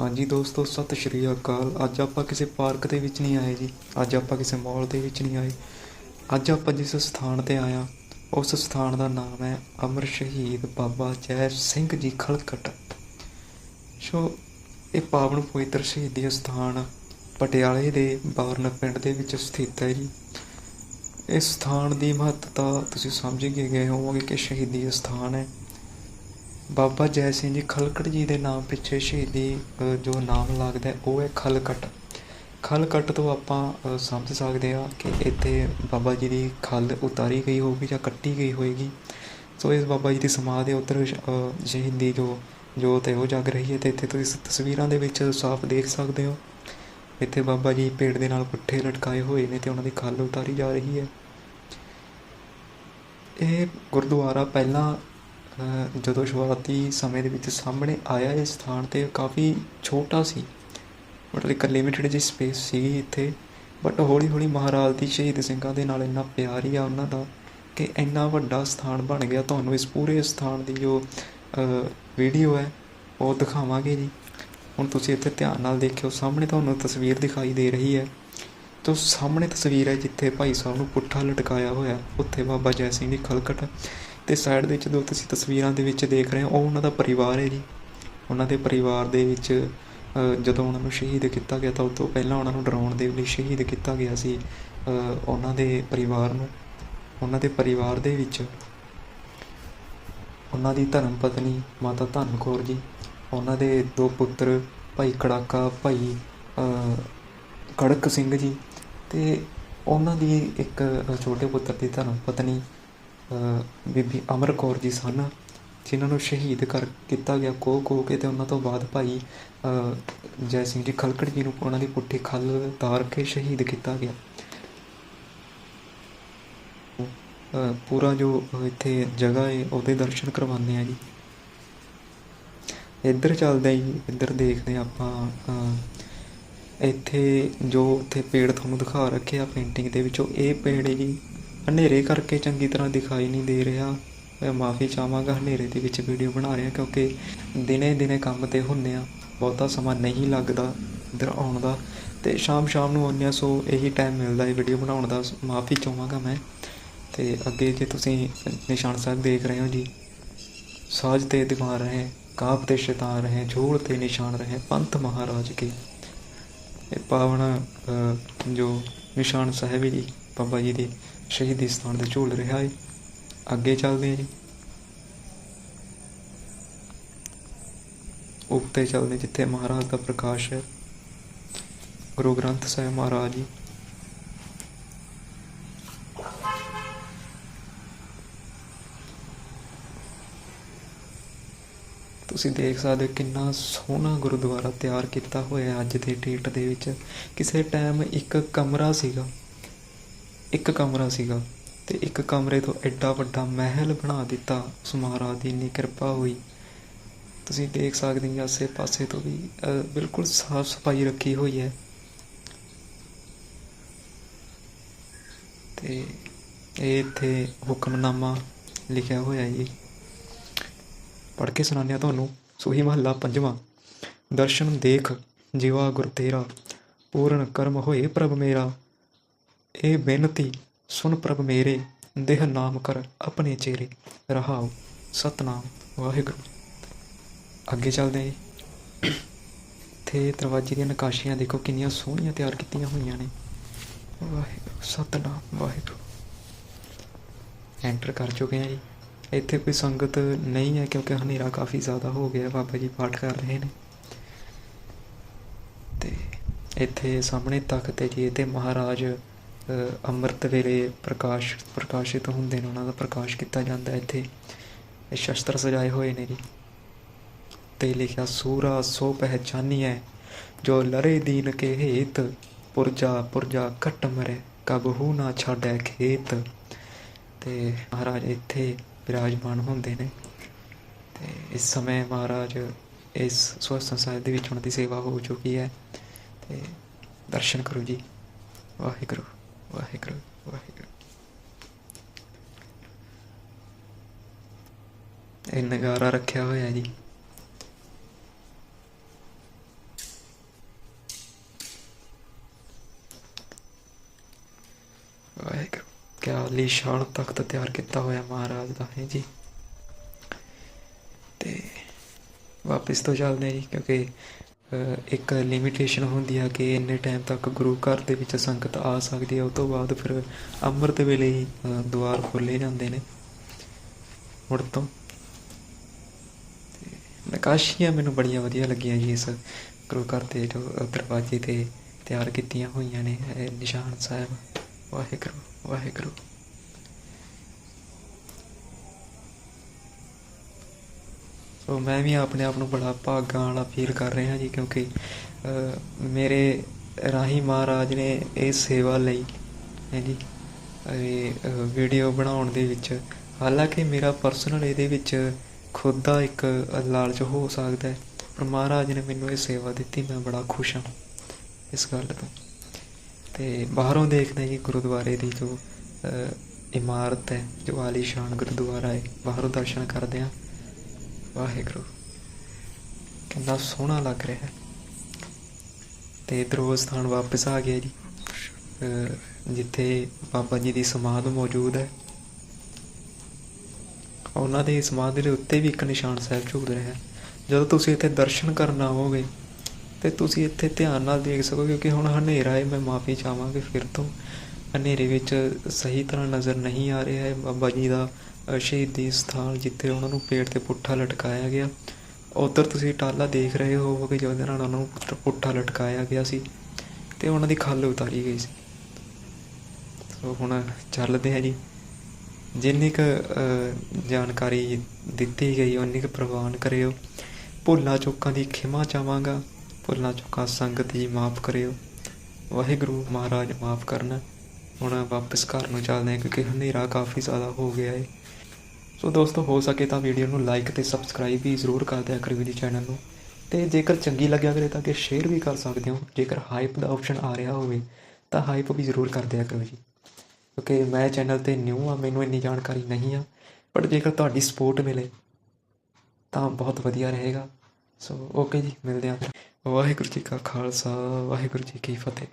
ਹਾਂਜੀ ਦੋਸਤੋ, ਸਤਿ ਸ਼੍ਰੀ ਅਕਾਲ। ਅੱਜ ਆਪਾਂ ਕਿਸੇ ਪਾਰਕ ਦੇ ਵਿੱਚ ਨਹੀਂ ਆਏ ਜੀ। ਅੱਜ ਆਪਾਂ ਕਿਸੇ ਮਾਲ ਦੇ ਵਿੱਚ ਨਹੀਂ ਆਏ। ਅੱਜ ਆਪਾਂ ਜਿਸ ਸਥਾਨ ਤੇ ਆਇਆ ਉਸ ਸਥਾਨ ਦਾ ਨਾਮ ਹੈ ਅਮਰ ਸ਼ਹੀਦ ਬਾਬਾ ਜੈ ਸਿੰਘ ਜੀ ਖਲਕਟ। ਸੋ, ਇਹ ਪਾਵਨ ਪਵਿੱਤਰ ਸ਼ਹੀਦੀ ਸਥਾਨ ਪਟਿਆਲੇ ਦੇ ਬਾਰਨ ਪਿੰਡ ਦੇ ਵਿੱਚ ਸਥਿਤ ਹੈ ਜੀ। ਇਸ ਸਥਾਨ ਦੀ ਮਹੱਤਤਾ ਤੁਸੀਂ ਸਮਝ ਕੇ ਗਏ ਹੋਵੋਗੇ ਕਿ ਸ਼ਹੀਦੀ ਸਥਾਨ ਹੈ। ਬਾਬਾ ਜੈ ਸਿੰਘ ਜੀ ਖਲਕਟ ਜੀ ਦੇ ਨਾਮ ਪਿੱਛੇ ਸ਼ਹੀਦੀ ਜੋ ਨਾਮ ਲੱਗਦਾ ਉਹ ਹੈ ਖਲਕਟ। ਖਲਕਟ ਤੋਂ ਆਪਾਂ ਸਮਝ ਸਕਦੇ ਹਾਂ ਕਿ ਇੱਥੇ ਬਾਬਾ ਜੀ ਦੀ ਖਲ ਉਤਾਰੀ ਗਈ ਹੋਊਗੀ ਜਾਂ ਕੱਟੀ ਗਈ ਹੋਏਗੀ। ਸੋ ਇਸ ਬਾਬਾ ਜੀ ਦੀ ਸਮਾਧ ਦੇ ਉੱਤਰ ਸ਼ਹੀਦੀ ਜੋ ਜੋਤ ਹੈ, ਉਹ ਜਗ ਰਹੀ ਹੈ ਤੇ ਇੱਥੇ ਤੁਸੀਂ ਤਸਵੀਰਾਂ ਦੇ ਵਿੱਚ ਸਾਫ਼ ਦੇਖ ਸਕਦੇ ਹੋ। ਇੱਥੇ ਬਾਬਾ ਜੀ ਪੇੜ ਦੇ ਨਾਲ ਪੁੱਠੇ ਲਟਕਾਏ ਹੋਏ ਨੇ ਤੇ ਉਹਨਾਂ ਦੀ ਖੱਲ ਉਤਾਰੀ ਜਾ ਰਹੀ ਹੈ। ਇਹ ਗੁਰਦੁਆਰਾ ਪਹਿਲਾਂ ਜਦੋਂ ਸ਼ੁਰੂਆਤੀ ਸਮੇਂ ਦੇ ਵਿੱਚ ਸਾਹਮਣੇ ਆਇਆ ਇਹ ਸਥਾਨ ਤੇ ਕਾਫੀ ਛੋਟਾ ਸੀ। ਮਤਲਬ ਇੱਕ ਲਿਮਿਟਡ ਜਿਹੀ ਸਪੇਸ ਸੀਗੀ ਇੱਥੇ। ਬਟ ਹੌਲੀ ਹੌਲੀ ਮਹਾਰਾਜ ਦੀ ਸ਼ਹੀਦ ਸਿੰਘਾਂ ਦੇ ਨਾਲ ਇੰਨਾ ਪਿਆਰ ਹੀ ਆ ਉਹਨਾਂ ਦਾ ਕਿ ਇੰਨਾ ਵੱਡਾ ਸਥਾਨ ਬਣ ਗਿਆ। ਤੁਹਾਨੂੰ ਇਸ ਪੂਰੇ ਸਥਾਨ ਦੀ ਜੋ ਵੀਡੀਓ ਹੈ, ਉਹ ਦਿਖਾਵਾਂਗੇ ਜੀ। ਹੁਣ ਤੁਸੀਂ ਇੱਥੇ ਧਿਆਨ ਨਾਲ ਦੇਖਿਓ, ਸਾਹਮਣੇ ਤੁਹਾਨੂੰ ਤਸਵੀਰ ਦਿਖਾਈ ਦੇ ਰਹੀ ਹੈ। ਤੋ ਸਾਹਮਣੇ ਤਸਵੀਰ ਹੈ ਜਿੱਥੇ ਭਾਈ ਸਾਹਿਬ ਨੂੰ ਪੁੱਠਾ ਲਟਕਾਇਆ ਹੋਇਆ, ਉੱਥੇ ਬਾਬਾ ਜੈ ਸਿੰਘ ਦੀ ਖਲਕਟ। ਤੇ ਸਾਈਡ ਦੇ ਵਿੱਚ ਜੋ ਤੁਸੀਂ ਤਸਵੀਰਾਂ ਦੇ ਵਿੱਚ ਦੇਖ ਰਹੇ ਹੋ, ਉਹ ਉਹਨਾਂ ਦਾ ਪਰਿਵਾਰ ਹੈ ਜੀ। ਉਹਨਾਂ ਦੇ ਪਰਿਵਾਰ ਦੇ ਵਿੱਚ ਜਦੋਂ ਉਹਨਾਂ ਨੂੰ ਸ਼ਹੀਦ ਕੀਤਾ ਗਿਆ ਤਾਂ ਉਸ ਤੋਂ ਪਹਿਲਾਂ ਉਹਨਾਂ ਨੂੰ ਡਰਾਉਣ ਦੇ ਲਈ ਸ਼ਹੀਦ ਕੀਤਾ ਗਿਆ ਸੀ ਉਹਨਾਂ ਦੇ ਪਰਿਵਾਰ ਨੂੰ। ਉਹਨਾਂ ਦੇ ਪਰਿਵਾਰ ਦੇ ਵਿੱਚ ਉਹਨਾਂ ਦੀ ਧਰਮ ਪਤਨੀ ਮਾਤਾ ਧੰਨ ਕੌਰ ਜੀ, ਉਹਨਾਂ ਦੇ ਦੋ ਪੁੱਤਰ ਭਾਈ ਕੜਾਕਾ, ਭਾਈ ਕੜਕ ਸਿੰਘ ਜੀ ਤੇ ਉਹਨਾਂ ਦੀ ਇੱਕ ਛੋਟੇ ਪੁੱਤਰ ਦੀ ਧਰਮ ਪਤਨੀ ਬੀਬੀ ਅਮਰ ਕੌਰ ਜੀ ਸਨ, ਜਿਨ੍ਹਾਂ ਨੂੰ ਸ਼ਹੀਦ ਕਰ ਕੀਤਾ ਗਿਆ ਕੋ ਕੋ ਕੇ ਤੇ ਉਹਨਾਂ ਤੋਂ ਬਾਅਦ ਭਾਈ ਜੈ ਸਿੰਘ ਜੀ ਖਲਕੜ ਜੀ ਨੂੰ ਉਹਨਾਂ ਦੀ ਪੁੱਠੀ ਖੱਲ ਤਾਰ ਕੇ ਸ਼ਹੀਦ ਕੀਤਾ ਗਿਆ। ਪੂਰਾ ਜੋ ਇੱਥੇ ਜਗ੍ਹਾ ਹੈ ਉਹਦੇ ਦਰਸ਼ਨ ਕਰਵਾਉਂਦੇ ਆ ਜੀ। ਇੱਧਰ ਚੱਲਦੇ ਜੀ, ਇੱਧਰ ਦੇਖਦੇ ਹਾਂ ਆਪਾਂ ਇੱਥੇ ਜੋ ਉੱਥੇ ਪੇੜ ਤੁਹਾਨੂੰ ਦਿਖਾ ਰੱਖਿਆ ਪੇਂਟਿੰਗ ਦੇ ਵਿੱਚੋਂ ਇਹ ਪੇੜ ਜੀ ਹਨੇਰੇ ਕਰਕੇ ਚੰਗੀ ਤਰ੍ਹਾਂ ਦਿਖਾਈ ਨਹੀਂ ਦੇ ਰਿਹਾ। ਮੈਂ ਮਾਫੀ ਚਾਹਾਂਗਾ ਹਨੇਰੇ ਦੇ ਵਿੱਚ ਵੀਡੀਓ ਬਣਾ ਰਿਹਾ ਕਿਉਂਕਿ ਦਿਨੇ ਦਿਨੇ ਕੰਮ ਤੇ ਹੁੰਨੇ ਆ ਬਹੁਤਾ ਸਮਾਂ ਨਹੀਂ ਲੱਗਦਾ ਇੱਧਰ ਆਉਣ ਦਾ ਤੇ ਸ਼ਾਮ ਸ਼ਾਮ ਨੂੰ ਆਉਂਦੇ ਹਾਂ ਸੋ ਇਹੀ ਟਾਈਮ ਮਿਲਦਾ ਹੈ ਵੀਡੀਓ ਬਣਾਉਣ ਦਾ। ਮਾਫੀ ਚਾਹਾਂਗਾ ਮੈਂ। ਤੇ ਅੱਗੇ ਜੇ ਤੁਸੀਂ ਨਿਸ਼ਾਨ ਸਾਹਿਬ ਦੇਖ ਰਹੇ ਹੋ ਜੀ, ਸਾਜ ਤੇ ਦੀਵਾਰ ਰਹੇ ਕਾਪ ਤੇ ਸ਼ੈਤਾਨ ਰਹੇ ਝੋਲ ਤੇ ਨਿਸ਼ਾਨ ਰਹੇ, ਪੰਥ ਮਹਾਰਾਜ ਕੇ। ਇਹ ਪਾਵਨ ਜੋ ਨਿਸ਼ਾਨ ਸਾਹਿਬ ਹੈ ਜੀ, ਬਾਬਾ ਜੀ ਦੇ ਸ਼ਹੀਦੀ ਸਥਾਨ ਤੇ ਝੂਲ ਰਿਹਾ ਹੈ ਅੱਗੇ ਚੱਲਦੇ ਹਾਂ ਜੀ। ਉੱਤੇ ਚੱਲਦੇ ਜਿੱਥੇ ਮਹਾਰਾਜ ਦਾ ਪ੍ਰਕਾਸ਼ ਹੈ। ਗੁਰੂ ਗ੍ਰੰਥ ਸਾਹਿਬ ਮਹਾਰਾਜ ਜੀ। ਤੁਸੀਂ ਦੇਖ ਸਕਦੇ ਹੋ ਕਿੰਨਾ ਸੋਹਣਾ ਗੁਰਦੁਆਰਾ ਤਿਆਰ ਕੀਤਾ ਹੋਇਆ ਅੱਜ ਦੇ ਡੇਟ ਦੇ ਵਿੱਚ। ਕਿਸੇ ਟਾਈਮ ਇੱਕ ਕਮਰਾ ਸੀਗਾ। ਇੱਕ ਕਮਰਾ ਸੀਗਾ ਅਤੇ ਇੱਕ ਕਮਰੇ ਤੋਂ ਐਡਾ ਵੱਡਾ ਮਹਿਲ ਬਣਾ ਦਿੱਤਾ। ਉਸ ਮਹਾਰਾਜ ਦੀ ਇੰਨੀ ਕਿਰਪਾ ਹੋਈ। ਤੁਸੀਂ ਦੇਖ ਸਕਦੇ ਹੋ ਆਸੇ ਪਾਸੇ ਤੋਂ ਵੀ ਬਿਲਕੁਲ ਸਾਫ਼ ਸਫ਼ਾਈ ਰੱਖੀ ਹੋਈ ਹੈ। ਤੇ ਇਹ ਇੱਥੇ ਹੁਕਮਨਾਮਾ ਲਿਖਿਆ ਹੋਇਆ ਜੀ। ਪੜ੍ਹ ਕੇ ਸੁਣਾਉਂਦੇ ਹਾਂ ਤੁਹਾਨੂੰ। ਸੂਹੀ ਮਹੱਲਾ ਪੰਜਵਾਂ। ਦਰਸ਼ਨ ਦੇਖ, ਜੀਵਾ ਗੁਰ ਤੇਰਾ, ਪੂਰਨ ਕਰਮ ਹੋਏ ਪ੍ਰਭ ਮੇਰਾ। ਇਹ ਬੇਨਤੀ ਸੁਨ ਪ੍ਰਭ ਮੇਰੇ, ਦੇਹ ਨਾਮ ਕਰ ਆਪਣੇ ਚਿਹਰੇ ਰਹਾਉ ਸਤਨਾਮ, ਵਾਹਿਗੁਰੂ। ਅੱਗੇ ਚੱਲਦੇ ਹਾਂ ਜੀ। ਤੇ ਦਰਵਾਜ਼ੇ ਦੀਆਂ ਨਕਾਸ਼ੀਆਂ ਦੇਖੋ, ਕਿੰਨੀਆਂ ਸੋਹਣੀਆਂ ਤਿਆਰ ਕੀਤੀਆਂ ਹੋਈਆਂ ਨੇ। ਵਾਹਿਗੁਰੂ, ਸਤਨਾਮ, ਵਾਹਿਗੁਰੂ। ਐਂਟਰ ਕਰ ਚੁੱਕੇ ਹਾਂ ਜੀ। ਇੱਥੇ ਕੋਈ ਸੰਗਤ ਨਹੀਂ ਹੈ, ਕਿਉਂਕਿ ਹਨੇਰਾ ਕਾਫੀ ਜ਼ਿਆਦਾ ਹੋ ਗਿਆ, ਬਾਬਾ ਜੀ ਪਾਠ ਕਰ ਰਹੇ ਨੇ। ਤੇ ਇੱਥੇ ਸਾਹਮਣੇ ਤਖਤ ਹੈ ਜੀ, ਇਹ ਤੇ ਮਹਾਰਾਜ ਅੰਮ੍ਰਿਤ ਵੇਲੇ ਪ੍ਰਕਾਸ਼, ਪ੍ਰਕਾਸ਼ਿਤ ਹੁੰਦੇ ਨੇ, ਉਹਨਾਂ ਦਾ ਪ੍ਰਕਾਸ਼ ਕੀਤਾ ਜਾਂਦਾ ਇੱਥੇ। ਇਹ ਸ਼ਸਤਰ ਸਜਾਏ ਹੋਏ ਨੇ ਜੀ। ਤੇ ਲਿਖਿਆ, ਸੂਰਾ ਸੋ ਪਹਿਚਾਨੀ ਹੈ ਜੋ ਲਰੇ ਦੀਨ ਕੇ ਹੇਤ ਪੁਰਜਾ ਪੁਰਜਾ ਘਟ ਮਰੇ ਕਬਹੂ ਨਾ ਛਾੜੈ ਖੇਤ। ਤੇ ਮਹਾਰਾਜ ਇੱਥੇ ਵਿਰਾਜਮਾਨ ਹੁੰਦੇ ਨੇ। ਤੇ ਇਸ ਸਮੇਂ ਮਹਾਰਾਜ ਇਸ ਸਵਸਥ ਸਾਹਿਬ ਦੇ ਵਿੱਚ ਉਹਨਾਂ ਦੀ ਸੇਵਾ ਹੋ ਚੁੱਕੀ ਹੈ। ਤੇ ਦਰਸ਼ਨ ਕਰੋ ਜੀ। ਵਾਹਿਗੁਰੂ। ਵਾਹਿਗੁਰੂ ਵਾਹਿਗੁਰੂ। ਨਗਾਰਾ ਰੱਖਿਆ ਹੋਇਆ ਜੀ। ਵਾਹਿਗੁਰੂ, ਕਿਆ ਲੀਸ਼ਾਨ ਤਖਤ ਤਿਆਰ ਕੀਤਾ ਹੋਇਆ ਮਹਾਰਾਜ ਦਾ, ਹੈ ਜੀ। ਤੇ ਵਾਪਸ ਤੋਂ ਚੱਲਦੇ ਜੀ, ਕਿਉਂਕਿ ਇੱਕ ਲਿਮਿਟੇਸ਼ਨ ਹੁੰਦੀ ਆ ਕਿ ਇੰਨੇ ਟਾਈਮ ਤੱਕ ਗੁਰੂ ਘਰ ਦੇ ਵਿੱਚ ਸੰਗਤ ਆ ਸਕਦੀ ਹੈ ਉਸ ਤੋਂ ਬਾਅਦ ਫਿਰ ਅੰਮ੍ਰਿਤ ਵੇਲੇ ਹੀ ਦੁਆਰ ਖੋਲ੍ਹੇ ਜਾਂਦੇ ਨੇ। ਮੁੜ ਤੋਂ। ਤੇ ਨਕਾਸ਼ੀਆਂ ਮੈਨੂੰ ਬੜੀਆਂ ਵਧੀਆ ਲੱਗੀਆਂ ਜੀ ਇਸ ਗੁਰੂ ਘਰ ਦੇ ਜੋ ਦਰਵਾਜ਼ੇ ਤੇ ਤਿਆਰ ਕੀਤੀਆਂ ਹੋਈਆਂ ਨੇ ਨਿਸ਼ਾਨ ਸਾਹਿਬ। ਵਾਹਿਗੁਰੂ ਵਾਹਿਗੁਰੂ। ਸੋ ਮੈਂ ਵੀ ਆਪਣੇ ਆਪ ਨੂੰ ਬੜਾ ਭਾਗਾਂ ਵਾਲਾ ਫੀਲ ਕਰ ਰਿਹਾ ਜੀ ਕਿਉਂਕਿ ਮੇਰੇ ਰਾਹੀ ਮਹਾਰਾਜ ਨੇ ਇਹ ਸੇਵਾ ਲਈ, ਹੈ ਜੀ। ਇਹ ਵੀਡੀਓ ਬਣਾਉਣ ਦੇ ਵਿੱਚ, ਹਾਲਾਂਕਿ ਮੇਰਾ ਪਰਸਨਲ ਇਹਦੇ ਵਿੱਚ ਖੁਦ ਦਾ ਇੱਕ ਲਾਲਚ ਹੋ ਸਕਦਾ ਹੈ, ਪਰ ਮਹਾਰਾਜ ਨੇ ਮੈਨੂੰ ਇਹ ਸੇਵਾ ਦਿੱਤੀ, ਮੈਂ ਬੜਾ ਖੁਸ਼ ਹਾਂ ਇਸ ਗੱਲ ਤੋਂ। ਤੇ ਬਾਹਰੋਂ ਦੇਖਦੇ ਜੀ ਗੁਰਦੁਆਰੇ ਦੀ ਜੋ ਇਮਾਰਤ ਹੈ, ਜੋ ਆਲੀਸ਼ਾਨ ਗੁਰਦੁਆਰਾ ਹੈ, ਬਾਹਰੋਂ ਦਰਸ਼ਨ ਕਰਦੇ ਹਾਂ। ਵਾਹਿਗੁਰੂ, ਕਿੰਨਾ ਸੋਹਣਾ ਲੱਗ ਰਿਹਾ ਹੈ। ਤੇ ਇਧਰੋਂ ਸਥਾਨ ਵਾਪਸ ਆ ਗਿਆ ਜੀ। ਜਿੱਥੇ ਬਾਬਾ ਜੀ ਦੀ ਸਮਾਧ ਮੌਜੂਦ ਹੈ। ਉਹਨਾਂ ਦੇ ਸਮਾਧ ਦੇ ਉੱਤੇ ਵੀ ਇੱਕ ਨਿਸ਼ਾਨ ਸਾਹਿਬ ਝੂਲ ਰਿਹਾ ਹੈ। ਜਦੋਂ ਤੁਸੀਂ ਇੱਥੇ ਦਰਸ਼ਨ ਕਰਨ ਆਵੋਗੇ, ਤੇ ਤੁਸੀਂ ਇੱਥੇ ਧਿਆਨ ਨਾਲ ਦੇਖ ਸਕੋ ਕਿਉਂਕਿ ਹੁਣ ਹਨੇਰਾ ਹੈ, ਮੈਂ ਮਾਫੀ ਚਾਹਾਂਗੇ ਫਿਰ ਤੋਂ। ਹਨੇਰੇ ਵਿੱਚ ਸਹੀ ਤਰ੍ਹਾਂ ਨਜ਼ਰ ਨਹੀਂ ਆ ਰਿਹਾ ਹੈ। ਬਾਬਾ ਜੀ ਦਾ ਸ਼ਹੀਦੀ ਸਥਾਨ ਜਿੱਥੇ ਉਹਨਾਂ ਨੂੰ ਪੇੜ ਤੇ ਪੁੱਠਾ ਲਟਕਾਇਆ ਗਿਆ। ਉਧਰ ਤੁਸੀਂ ਟਾਲਾ ਦੇਖ ਰਹੇ ਹੋਵੋਗੇ ਜਿਹਦੇ ਨਾਲ ਉਹਨਾਂ ਨੂੰ ਪੁੱਠਾ ਲਟਕਾਇਆ ਗਿਆ ਸੀ ਤੇ ਉਹਨਾਂ ਦੀ ਖੱਲ ਉਤਾਰੀ ਗਈ ਸੀ। ਸੋ ਹੁਣ ਚੱਲਦੇ ਆ ਜੀ। ਜਿੰਨੀ ਕੁ ਜਾਣਕਾਰੀ ਦਿੱਤੀ ਗਈ ਉਨੀ ਕੁ ਪ੍ਰਵਾਨ ਕਰਿਓ। ਭੁੱਲਾਂ ਚੁੱਕਾਂ ਦੀ ਖਿਮਾ ਚਾਹਾਂਗਾ ਭੁੱਲਾਂ ਚੁੱਕਾਂ ਸੰਗਤ ਜੀ ਮਾਫ ਕਰਿਓ। ਵਾਹਿਗੁਰੂ ਮਹਾਰਾਜ ਮਾਫ ਕਰਨਾ। ਹੁਣ ਵਾਪਸ ਘਰ ਨੂੰ ਚੱਲਦੇ ਹਾਂ ਕਿਉਂਕਿ ਹਨੇਰਾ ਕਾਫੀ ਜ਼ਿਆਦਾ ਹੋ ਗਿਆ ਹੈ ਸੋ ਦੋਸਤੋ, ਹੋ ਸਕੇ ਤਾਂ ਵੀਡੀਓ ਨੂੰ ਲਾਈਕ ਤੇ ਸਬਸਕ੍ਰਾਈਬ ਵੀ ਜ਼ਰੂਰ ਕਰ ਦਿਆ ਕਰੋ ਜੀ ਚੈਨਲ ਨੂੰ। ਤੇ ਜੇਕਰ ਚੰਗੀ ਲੱਗਿਆ ਕਰੇ ਤਾਂ ਕਿ ਸ਼ੇਅਰ ਵੀ ਕਰ ਸਕਦੇ ਹੋ। ਜੇਕਰ ਹਾਈਪ ਦਾ ਆਪਸ਼ਨ ਆ ਰਿਹਾ ਹੋਵੇ, ਤਾਂ ਹਾਈਪ ਵੀ ਜ਼ਰੂਰ ਕਰ ਦਿਆ ਕਰੋ ਜੀ। ਕਿਉਂਕਿ ਮੈਂ ਚੈਨਲ ਤੇ ਨਿਊ ਆ, ਮੈਨੂੰ ਇੰਨੀ ਜਾਣਕਾਰੀ ਨਹੀਂ ਆ। ਬਟ ਜੇਕਰ ਤੁਹਾਡੀ ਸਪੋਰਟ ਮਿਲੇ, ਤਾਂ ਬਹੁਤ ਵਧੀਆ ਰਹੇਗਾ। ਸੋ ਓਕੇ ਜੀ, ਮਿਲਦੇ ਹਾਂ ਵਾਹਿਗੁਰੂ ਜੀ ਕਾ ਖਾਲਸਾ, ਵਾਹਿਗੁਰੂ ਜੀ ਕੀ ਫਤਿਹ।